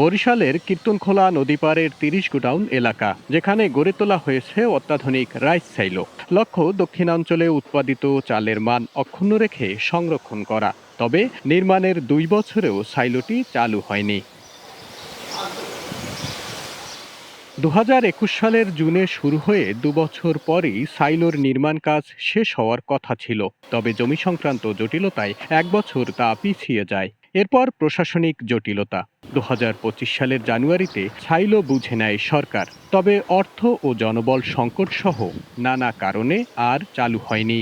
বরিশালের কীর্তনখোলা নদীপাড়ের তিরিশ গোডাউন এলাকা, যেখানে গড়ে তোলা হয়েছে অত্যাধুনিক রাইস সাইলো। লক্ষ্য, দক্ষিণাঞ্চলে উৎপাদিত চালের মান অক্ষুণ্ণ রেখে সংরক্ষণ করা। তবে নির্মাণের দুই বছরেও সাইলোটি চালু হয়নি। দু হাজার একুশ সালের জুনে শুরু হয়ে দুবছর পরেই সাইলোর নির্মাণ কাজ শেষ হওয়ার কথা ছিল। তবে জমি সংক্রান্ত জটিলতায় এক বছর তা পিছিয়ে যায়। এরপর প্রশাসনিক জটিলতা। দু হাজার পঁচিশ সালের জানুয়ারিতে সাইলো বুঝে নেয় সরকার তবে অর্থ ও জনবল সংকট সহ নানা কারণে আর চালু হয়নি।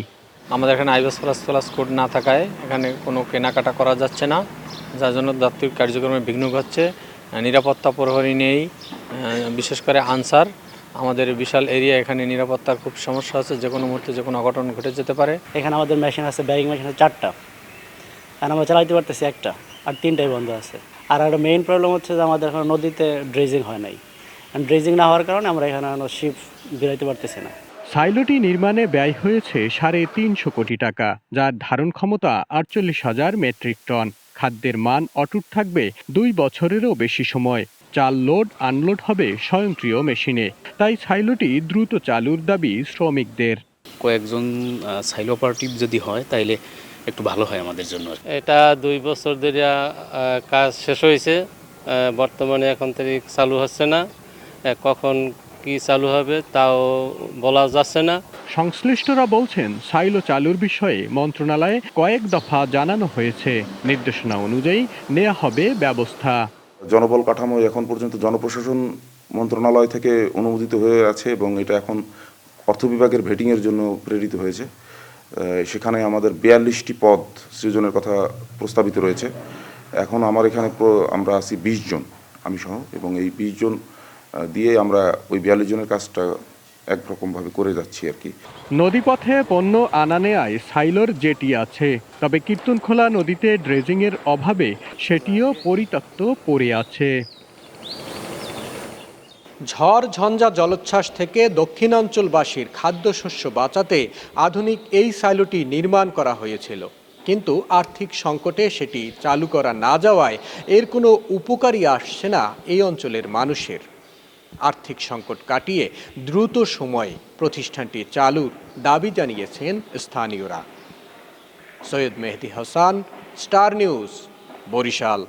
আমাদের এখানে আইবাস প্লাস প্লাস কোড না থাকায় এখানে কোনো কেনাকাটা করা যাচ্ছে না যার জন্য দাপ্তরিক কার্যক্রমে বিঘ্ন ঘটছে। নিরাপত্তা প্রহরী নেই বিশেষ করে আনসার। আমাদের বিশাল এরিয়া এখানে নিরাপত্তার খুব সমস্যা আছে যে কোনো মুহূর্তে যে কোনো অঘটন ঘটে যেতে পারে। এখানে আমাদের মেশিন আছে ব্যাগিং মেশিন আছে চারটা। আর আমরা চালাইতে পারতেছি একটা আর তিনটাই বন্ধ আছে। আর একটা মেইন প্রবলেম হচ্ছে যে আমাদের এখন নদীতে ড্রেজিং হয় নাই। ড্রেজিং না হওয়ার কারণে আমরা এখানে শিপ বেরাইতে পারতেছি না। সাইলোটি নির্মাণে ব্যয় হয়েছে সাড়ে তিনশো কোটি টাকা যার ধারণ ক্ষমতা আটচল্লিশ হাজার মেট্রিক টন। খাদ্যের মান অটুট থাকবে দুই বছরেরও বেশি সময়। চাল লোড আনলোড হবে স্বয়ংক্রিয় মেশিনে। তাই সাইলোটি দ্রুত চালুর দাবি শ্রমিকদের। কয়েকজন সাইল অপারেটিভ যদি হয় তাইলে একটু ভালো হয় আমাদের জন্য। এটা দুই বছর ধরে কাজ শেষ হয়েছে বর্তমানে এখন থেকে চালু হচ্ছে না। কখন কি চালু হবে তাও বলা যাচ্ছে না। সংশ্লিষ্টরা বলছেন সাইলো চালুর বিষয়ে মন্ত্রণালয়ে কয়েক দফা জানানো হয়েছে। নির্দেশনা অনুযায়ী নেওয়া হবে ব্যবস্থা। জনবল কাঠামো এখন পর্যন্ত জনপ্রশাসন মন্ত্রণালয় থেকে অনুমোদিত হয়ে আছে এবং এটা এখন অর্থ বিভাগের ভেটিংয়ের জন্য প্রেরিত হয়েছে। সেখানে আমাদের বিয়াল্লিশটি পদ সৃজনের কথা প্রস্তাবিত রয়েছে। এখন আমার এখানে আমরা আছি বিশ জন, আমি সহ, এবং এই বিশ জন দিয়ে আমরা ওই বিয়াল্লিশ জনের কাজটা একরকমভাবে করে যাচ্ছি আর কি। নদীপথে পণ্য আনা নেয় সাইলোর জেটি আছে, তবে কীর্তনখোলা নদীতে ড্রেজিংয়ের অভাবে সেটিও পরিত্যক্ত পড়ে আছে। ঝড় ঝঞ্ঝা জলোচ্ছ্বাস থেকে দক্ষিণাঞ্চলবাসীর খাদ্যশস্য বাঁচাতে আধুনিক এই সাইলোটি নির্মাণ করা হয়েছিল। কিন্তু আর্থিক সংকটে সেটি চালু করা না যাওয়ায় এর কোনো উপকারই আসছে না এই অঞ্চলের মানুষের। আর্থিক সংকট কাটিয়ে দ্রুত সময়ে প্রতিষ্ঠানটি চালুর দাবি জানিয়েছেন স্থানীয়রা। Syed Mehedi Hasan, star news, Barishal.